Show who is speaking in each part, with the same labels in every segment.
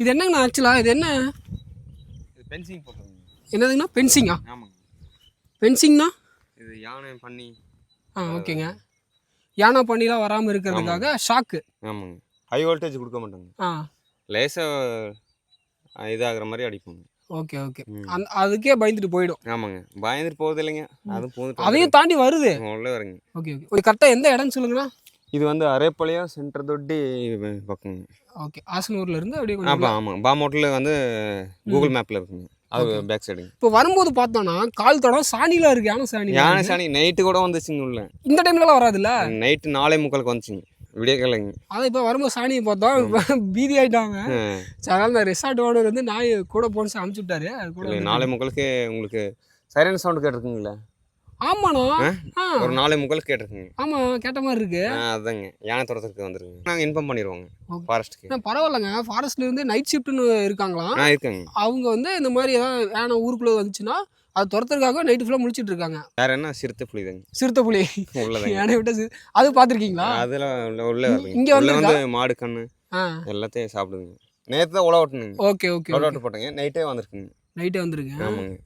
Speaker 1: இது என்னங்கண்ணா ஆக்சுவலாக இது என்ன?
Speaker 2: இது பென்சிங் போட்டுருங்க
Speaker 1: என்னதுங்கண்ணா? பென்சிங்கா?
Speaker 2: ஆமாங்க.
Speaker 1: பென்சிங்னா?
Speaker 2: இது யானை பண்ணி
Speaker 1: ஆ ஓகேங்க. யானை பண்ணிலாம் வராமல் இருக்கிறதுக்காக ஷாக்கு.
Speaker 2: ஆமாங்க. ஹை வோல்டேஜ் கொடுக்க மாட்டாங்க.
Speaker 1: ஆ.
Speaker 2: லேசாக இதாகிற மாதிரி அடிப்போங்க.
Speaker 1: Okay okay.
Speaker 2: ம்.
Speaker 1: அந்த அதுக்கே பயந்துட்டு போயிடும்.
Speaker 2: ஆமாங்க. பயந்துட்டு போகுது இல்லைங்க அதுவும் போகுது
Speaker 1: அதையும் தாண்டி வருது.
Speaker 2: உள்ளே வருங்க.
Speaker 1: Okay okay. கரெக்டாக எந்த இடம்னு சொல்லுங்கண்ணா?
Speaker 2: இது வந்து அரேப்பாளையம் சென்டர் தொட்டி பக்கங்க.
Speaker 1: ஓகே ஆசனூர்ல இருந்து அப்படியே
Speaker 2: ஆமாம் ஆமாம் பாமோட்டில் வந்து கூகுள் மேப்பில் இருக்குங்க. அது பேக் சைடுங்க
Speaker 1: இப்போ வரும்போது பார்த்தோன்னா கால் தடம் சாணிலாம் இருக்கு யானை சாணி.
Speaker 2: யானை சாணி நைட்டு கூட வந்துச்சுங்க உள்ள.
Speaker 1: இந்த டைம்லலாம் வராதுல்ல?
Speaker 2: நைட்டு நாலே முக்காலுக்கு வந்துச்சுங்க. விடிய கிழங்க
Speaker 1: அதான் இப்போ வரும்போது சாணியை பார்த்தோம் பீதி ஆயிட்டாங்க. அதனால இந்த ரெசார்ட் ஓனர் வந்து நாய் கூட போன்னு அனுப்பிச்சு விட்டாரு. அது கூட
Speaker 2: இல்லை நாலே முக்காலுக்கு உங்களுக்கு சைரன் சவுண்டு கேட்டிருக்குங்களா?
Speaker 1: ஆமாண்ணா.
Speaker 2: ஒரு நாலே முக்காலுக்கு கேட்டிருக்குங்க.
Speaker 1: ஆமா கேட்ட மாதிரி இருக்கு.
Speaker 2: அதாங்க. யானை துரத்துக்கு வந்துருங்க நாங்கள் இன்ஃபார்ம் பண்ணிடுவோங்க. ஃபாரஸ்ட்டுக்கு
Speaker 1: பரவாயில்லைங்க. ஃபாரஸ்ட்ல இருந்து நைட் ஷிஃப்ட்னு இருக்காங்களாம்.
Speaker 2: ஆ இருக்குங்க.
Speaker 1: அவங்க வந்து இந்த மாதிரி ஏதாவது யானை ஊருக்குள்ள வந்துச்சுன்னா அது துரத்துறதுக்காக நைட்டு ஃபுல்லாக முழிச்சிட்டு இருக்காங்க.
Speaker 2: வேற என்ன? சிறுத்தை புலிதாங்க
Speaker 1: சிறுத்தை புலி.
Speaker 2: உள்ளதாங்க.
Speaker 1: யானை விட்ட அது பார்த்துருக்கீங்களா?
Speaker 2: அதெல்லாம் உள்ள
Speaker 1: இங்க வந்திருக்கா?
Speaker 2: வந்து மாடு கண்ணு எல்லாத்தையும் சாப்பிடுங்க நேற்று தான் உழ ஓட்டணுங்க
Speaker 1: ஓகே ஓகே
Speaker 2: உழ ஓட்டு போட்டேங்க. நைட்டே வந்திருக்குங்க.
Speaker 1: நைட்டே வந்துருங்க
Speaker 2: ஆமாங்க.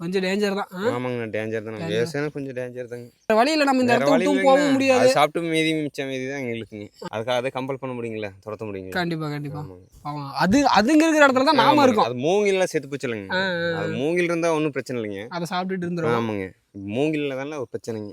Speaker 1: கொஞ்சம் டேஞ்சர் தான்?
Speaker 2: ஆமாங்க டேஞ்சர் தானே. வேசனா கொஞ்சம் டேஞ்சர் தாங்க.
Speaker 1: வழியில நம்ம இந்த
Speaker 2: வேற
Speaker 1: இடத்த
Speaker 2: வழி
Speaker 1: விட்டும் போகவும்
Speaker 2: இல்லைங்க.
Speaker 1: முடியாது
Speaker 2: சாப்பிட்டு மீதி மிச்சம் மீதி தான் எங்களுக்குங்க. அதுக்காக அதை கம்பல் பண்ண முடியுங்களா? துரத்த முடியுங்களா?
Speaker 1: கண்டிப்பா கண்டிப்பா.
Speaker 2: ஆமாங்க.
Speaker 1: ஆமாம் அது அதுங்க இருக்கிற இடத்துல தான் நாம. இருக்கோம்.
Speaker 2: அது மூங்கில்லாம் செத்து போச்சு இல்லைங்க
Speaker 1: ஆ, ஆ,
Speaker 2: அது மூங்கில் இருந்தால் ஒன்றும் பிரச்சனை இல்லைங்க.
Speaker 1: அதை சாப்பிட்டுட்டு இருந்துரும்
Speaker 2: ஆமாங்க. மூங்கில்ல தானே ஒரு பிரச்சனைங்க.